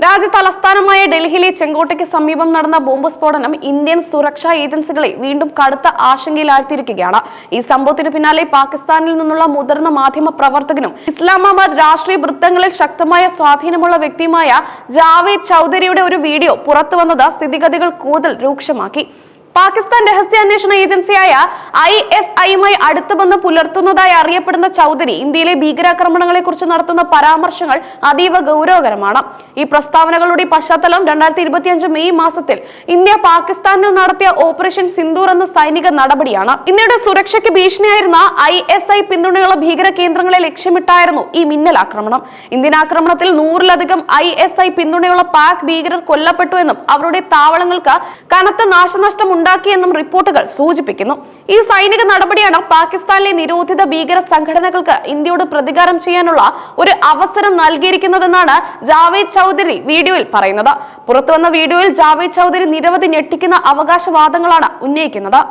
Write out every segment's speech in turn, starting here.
രാജ്യ തലസ്ഥാനമായ ഡൽഹിയിലെ ചെങ്കോട്ടയ്ക്ക് സമീപം നടന്ന ബോംബ് സ്ഫോടനം ഇന്ത്യൻ സുരക്ഷാ ഏജൻസികളെ വീണ്ടും കടുത്ത ആശങ്കയിലാഴ്ത്തിയിരിക്കുകയാണ്. ഈ സംഭവത്തിന് പിന്നാലെ പാകിസ്ഥാനിൽ നിന്നുള്ള മുതിർന്ന മാധ്യമ പ്രവർത്തകനും ഇസ്ലാമാബാദ് രാഷ്ട്രീയ വൃത്തങ്ങളിൽ ശക്തമായ സ്വാധീനമുള്ള വ്യക്തിയുമായ ജാവേദ് ചൗധരിയുടെ ഒരു വീഡിയോ പുറത്തുവന്നത് സ്ഥിതിഗതികൾ കൂടുതൽ രൂക്ഷമാക്കി. പാകിസ്ഥാൻ രഹസ്യാന്വേഷണ ഏജൻസിയായ ഐ എസ് ഐയുമായി അടുത്ത ബന്ധം പുലർത്തുന്നതായി അറിയപ്പെടുന്ന ചൗധരി ഇന്ത്യയിലെ ഭീകരാക്രമണങ്ങളെ കുറിച്ച് നടത്തുന്ന പരാമർശങ്ങൾ അതീവ ഗൗരവകരമാണ്. ഈ പ്രസ്താവനകളുടെ പശ്ചാത്തലം രണ്ടായിരത്തി ഇരുപത്തിയഞ്ച് മെയ് മാസത്തിൽ ഇന്ത്യ പാകിസ്ഥാനിൽ നടത്തിയ ഓപ്പറേഷൻ സിന്ദൂർ എന്ന സൈനിക നടപടിയാണ്. ഇന്ത്യയുടെ സുരക്ഷയ്ക്ക് ഭീഷണിയായിരുന്ന ഐ എസ് ഐ പിന്തുണയുള്ള ഭീകര കേന്ദ്രങ്ങളെ ലക്ഷ്യമിട്ടായിരുന്നു ഈ മിന്നൽ ആക്രമണം. ഇന്ത്യൻ ആക്രമണത്തിൽ നൂറിലധികം ഐ എസ് ഐ പിന്തുണയുള്ള പാക് ഭീകരർ കൊല്ലപ്പെട്ടു എന്നും അവരുടെ താവളങ്ങൾക്ക് കനത്ത നാശനഷ്ടം ഉണ്ടാക്കിയെന്നും റിപ്പോർട്ടുകൾ സൂചിപ്പിക്കുന്നു. ഈ സൈനിക നടപടിയാണ് പാകിസ്ഥാനിലെ നിരോധിത ഭീകര സംഘടനകൾക്ക് ഇന്ത്യയോട് പ്രതികാരം ചെയ്യാനുള്ള ഒരു അവസരം നൽകിയിരിക്കുന്നതെന്നാണ് ജാവേദ് ചൗധരി വീഡിയോയിൽ പറയുന്നത്. പുറത്തുവന്ന വീഡിയോയിൽ ജാവേദ് ചൗധരി നിരവധി ഞെട്ടിക്കുന്ന അവകാശവാദങ്ങളാണ് ഉന്നയിക്കുന്നത്.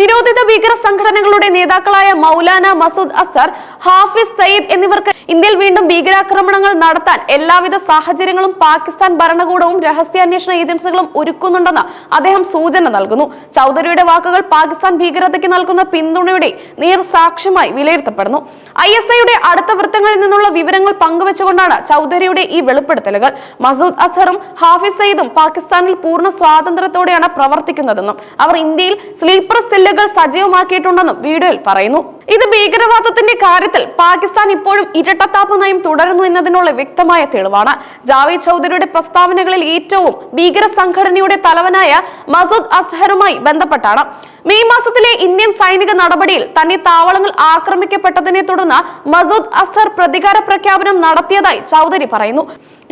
നിരോധിത ഭീകര സംഘടനകളുടെ നേതാക്കളായ മൗലാന മസൂദ് അസർ ഹാഫിസ് സയ്യിദ് എന്നിവർക്ക് ഇന്ത്യയിൽ വീണ്ടും ഭീകരാക്രമണങ്ങൾ നടത്താൻ എല്ലാവിധ സാഹചര്യങ്ങളും പാകിസ്ഥാൻ ഭരണകൂടവും രഹസ്യാന്വേഷണ ഏജൻസികളും ഒരുക്കുന്നുണ്ടെന്ന് അദ്ദേഹം സൂചന നൽകുന്നു. ചൗധരിയുടെ വാക്കുകൾ പാകിസ്ഥാൻ ഭീകരതയ്ക്ക് നൽകുന്ന പിന്തുണയുടെ നേർസാക്ഷ്യമായി വിലയിരുത്തപ്പെടുന്നു. ഐ എസ് ഐയുടെ അടുത്ത വൃത്തങ്ങളിൽ നിന്നുള്ള വിവരങ്ങൾ പങ്കുവച്ചുകൊണ്ടാണ് ചൗധരിയുടെ ഈ വെളിപ്പെടുത്തലുകൾ. മസൂദ് അസറും ഹാഫിസ് സയ്യിദും പാകിസ്ഥാനിൽ പൂർണ സ്വാതന്ത്ര്യത്തോടെയാണ് പ്രവർത്തിക്കുന്നതെന്നും അവർ ഇന്ത്യയിൽ സ്ലീപ്പർ സെല്ലുകൾ സജീവമാക്കിയിട്ടുണ്ടെന്നും വീഡിയോയിൽ പറയുന്നു. ഇത് ഭീകരവാദത്തിന്റെ കാര്യത്തിൽ പാകിസ്ഥാൻ ഇപ്പോഴും ഇരട്ടത്താപ്പ് നയം തുടരുന്നു എന്നതിനുള്ള വ്യക്തമായ തെളിവാണ്. ജാവേദ് ചൗധരിയുടെ പ്രസ്താവനകളിൽ ഏറ്റവും ഭീകര സംഘടനയുടെ തലവനായ മസൂദ് അസ്ഹറുമായി ബന്ധപ്പെട്ടാണ്. മെയ് മാസത്തിലെ ഇന്ത്യൻ സൈനിക നടപടിയിൽ തന്നെ താവളങ്ങൾ ആക്രമിക്കപ്പെട്ടതിനെ തുടർന്ന് മസൂദ് അസ്ഹർ പ്രതികാര പ്രഖ്യാപനം നടത്തിയതായി ചൗധരി പറയുന്നു.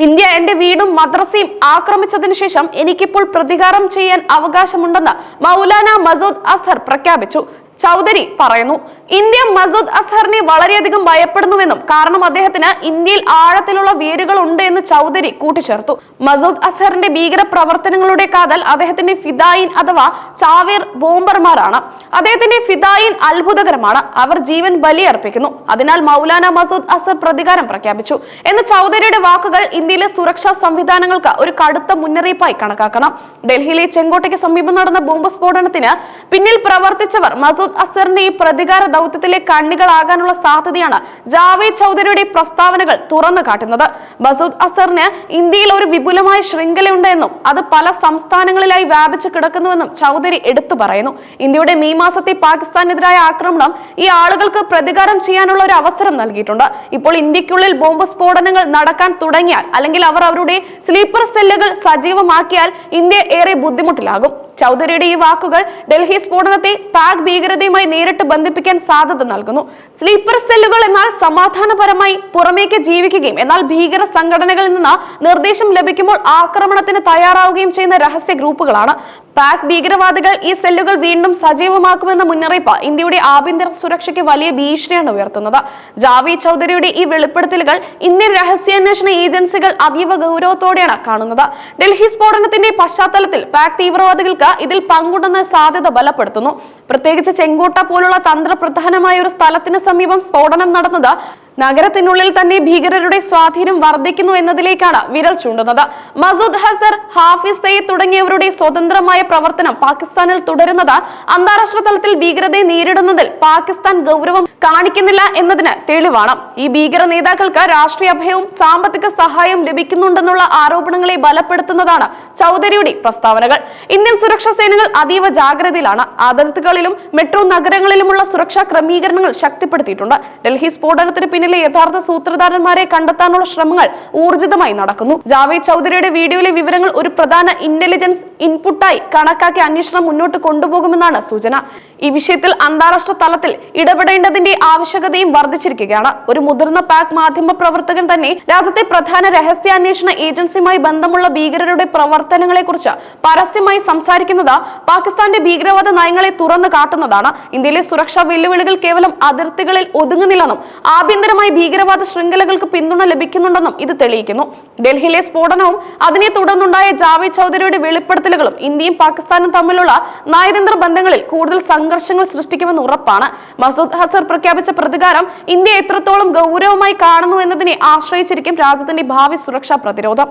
ഇന്ത്യ എന്റെ വീടും മദ്രസയും ആക്രമിച്ചതിനു ശേഷം എനിക്കിപ്പോൾ പ്രതികാരം ചെയ്യാൻ അവകാശമുണ്ടെന്ന് മൗലാന മസൂദ് അസ്ഹർ പ്രഖ്യാപിച്ചു. ചൗധരി പറയുന്നു. ഇന്ത്യ മസൂദ് അസ്ഹറിനെ വളരെയധികം ഭയപ്പെടുന്നുവെന്നും കാരണം അദ്ദേഹത്തിന് ഇന്ത്യയിൽ ആഴത്തിലുള്ള വേരുകൾ ഉണ്ട് എന്ന് ചൗധരി കൂട്ടിച്ചേർത്തു. മസൂദ് അസ്ഹറിന്റെ ഭീകര പ്രവർത്തനങ്ങളുടെ കാതൽ അദ്ദേഹത്തിന്റെ ഫിദായിൻ അഥവാ ചാവീർ ബോംബർമാരാണ്. അദ്ദേഹത്തിന്റെ ഫിദായിൻ അത്ഭുതകരമാണ്. അവർ ജീവൻ ബലിയർപ്പിക്കുന്നു. അതിനാൽ മൗലാന മസൂദ് അസർ പ്രതികാരം പ്രഖ്യാപിച്ചു. എന്ന ചൗധരിയുടെ വാക്കുകൾ ഇന്ത്യയിലെ സുരക്ഷാ സംവിധാനങ്ങൾക്ക് ഒരു കടുത്ത മുന്നറിയിപ്പായി കണക്കാക്കണം. ഡൽഹിയിലെ ചെങ്കോട്ടയ്ക്ക് സമീപം നടന്ന ബോംബ് സ്ഫോടനത്തിന് പിന്നിൽ പ്രവർത്തിച്ചവർ മസൂദ് അസറിന്റെ ഈ പ്രതികാര ദൗത്യത്തിലെ കണ്ണികളാകാനുള്ള സാധ്യതയാണ് ജാവേദ് ചൗധരിയുടെ പ്രസ്താവനകൾ തുറന്നു കാട്ടുന്നത്. മസൂദ് അസറിന് ഇന്ത്യയിൽ ഒരു വിപുലമായ ശൃംഖലയുണ്ടെന്നും അത് പല സംസ്ഥാനങ്ങളിലായി വ്യാപിച്ചു കിടക്കുന്നുവെന്നും ചൗധരി എടുത്തു പറയുന്നു. ഇന്ത്യയുടെ മെയ് മാസത്തെ പാകിസ്ഥാനെതിരായ ആക്രമണം ഈ ആളുകൾക്ക് പ്രതികാരം ചെയ്യാനുള്ള ഒരു അവസരം നൽകിയിട്ടുണ്ട്. ഇപ്പോൾ ഇന്ത്യക്കുള്ളിൽ ബോംബ് സ്ഫോടനങ്ങൾ നടക്കാൻ തുടങ്ങിയാൽ അല്ലെങ്കിൽ അവർ അവരുടെ സ്ലീപ്പർ സെല്ലുകൾ സജീവമാക്കിയാൽ ഇന്ത്യ ഏറെ ബുദ്ധിമുട്ടിലാകും. ചൗധരിയുടെ ഈ വാക്കുകൾ ഡൽഹി സ്ഫോടനത്തെ പാക് ഭീകരതയുമായി നേരിട്ട് ബന്ധിപ്പിക്കാൻ സാധ്യത നൽകുന്നു. സ്ലീപ്പർ സെല്ലുകൾ എന്നാൽ സമാധാനപരമായി പുറമേക്ക് ജീവിക്കുകയും എന്നാൽ ഭീകര സംഘടനകളിൽ നിന്ന് നിർദ്ദേശം ലഭിക്കുമ്പോൾ ആക്രമണത്തിന് തയ്യാറാവുകയും ചെയ്യുന്ന രഹസ്യ ഗ്രൂപ്പുകളാണ്. പാക് ഭീകരവാദികൾ ഈ സെല്ലുകൾ വീണ്ടും സജീവമാക്കുമെന്ന മുന്നറിയിപ്പ് ഇന്ത്യയുടെ ആഭ്യന്തര സുരക്ഷയ്ക്ക് വലിയ ഭീഷണിയാണ് ഉയർത്തുന്നത്. ജാവി ചൗധരിയുടെ ഈ വെളിപ്പെടുത്തലുകൾ ഇന്ത്യൻ രഹസ്യാന്വേഷണ ഏജൻസികൾ അതീവ ഗൗരവത്തോടെയാണ് കാണുന്നത്. ഡൽഹി സ്ഫോടനത്തിന്റെ പശ്ചാത്തലത്തിൽ പാക് തീവ്രവാദികൾക്ക് ഇതിൽ പങ്കുണ്ടെന്ന സാധ്യത ബലപ്പെടുത്തുന്നു. പ്രത്യേകിച്ച് ചെങ്കോട്ട പോലുള്ള തന്ത്രപ്രധാനമായ ഒരു സ്ഥലത്തിന് സമീപം സ്ഫോടനം നടന്നത് നഗരത്തിനുള്ളിൽ തന്നെ ഭീകരരുടെ സ്വാധീനം വർദ്ധിക്കുന്നു എന്നതിലേക്കാണ് വിരൽ ചൂണ്ടുന്നത്. മസൂദ് ഹസർ ഹാഫിസ് സയ്യിദ് തുടങ്ങിയവരുടെ സ്വതന്ത്രമായ പ്രവർത്തനം പാകിസ്ഥാനിൽ തുടരുന്നത് അന്താരാഷ്ട്ര തലത്തിൽ ഭീകരതയെ നേരിടുന്നതിൽ പാകിസ്ഥാൻ ഗൗരവം കാണിക്കുന്നില്ല എന്നതിന് തെളിവാണ്. ഈ ഭീകര നേതാക്കൾക്ക് രാഷ്ട്രീയ അഭയവും സാമ്പത്തിക സഹായം ലഭിക്കുന്നുണ്ടെന്നുള്ള ആരോപണങ്ങളെ ബലപ്പെടുത്തുന്നതാണ് ചൗധരിയുടെ പ്രസ്താവനകൾ. ഇന്ത്യൻ സുരക്ഷാ സേനകൾ അതീവ ജാഗ്രതയിലാണ്. അതിർത്തികളിലും മെട്രോ നഗരങ്ങളിലുമുള്ള സുരക്ഷാ ക്രമീകരണങ്ങൾ ശക്തിപ്പെടുത്തിയിട്ടുണ്ട്. ഡൽഹി സ്ഫോടനത്തിന് പിന്നിലെ യഥാർത്ഥ സൂത്രധാരന്മാരെ കണ്ടെത്താനുള്ള ശ്രമങ്ങൾ ഊർജിതമായി നടക്കുന്നു. ജാവേദ് ചൗധരിയുടെ വീഡിയോയിലെ വിവരങ്ങൾ ഒരു പ്രധാന ഇന്റലിജൻസ് ഇൻപുട്ടായി കണക്കാക്കി അന്വേഷണം മുന്നോട്ട് കൊണ്ടുപോകുമെന്നാണ് സൂചന. ഈ വിഷയത്തിൽ അന്താരാഷ്ട്ര തലത്തിൽ ഇടപെടേണ്ടതിന്റെ ആവശ്യകതയും വർദ്ധിച്ചിരിക്കുകയാണ്. ഒരു മുതിർന്ന പാക് മാധ്യമ പ്രവർത്തകൻ തന്നെ രാജ്യത്തെ പ്രധാന രഹസ്യാന്വേഷണ ഏജൻസിയുമായി ബന്ധമുള്ള ഭീകരരുടെ പ്രവർത്തനങ്ങളെ കുറിച്ച് പരസ്യമായി സംസാരിക്കുന്നത് പാകിസ്ഥാന്റെ ഭീകരവാദ നയങ്ങളെ തുറന്നു കാട്ടുന്നതാണ്. ഇന്ത്യയിലെ സുരക്ഷാ വെല്ലുവിളികൾ കേവലം അതിർത്തികളിൽ ഒതുങ്ങുന്നില്ലെന്നും ആഭ്യന്തരമായി ഭീകരവാദ ശൃംഖലകൾക്ക് പിന്തുണ ലഭിക്കുന്നുണ്ടെന്നും ഇത് തെളിയിക്കുന്നു. ഡൽഹിയിലെ സ്ഫോടനവും അതിനെ തുടർന്നുണ്ടായ ജാവേദ് ചൗധരിയുടെ വെളിപ്പെടുത്തലുകളും ഇന്ത്യയും പാകിസ്ഥാനും തമ്മിലുള്ള നയതന്ത്ര ബന്ധങ്ങളിൽ കൂടുതൽ സംഘർഷങ്ങൾ സൃഷ്ടിക്കുമെന്ന് ഉറപ്പാണ്. മസൂദ് ഹസർ പ്രഖ്യാപിച്ച പ്രതികാരം ഇന്ത്യ എത്രത്തോളം ഗൗരവമായി കാണുന്നു എന്നതിനെ ആശ്രയിച്ചിരിക്കും രാജ്യത്തിന്റെ ഭാവി സുരക്ഷാ പ്രതിരോധം.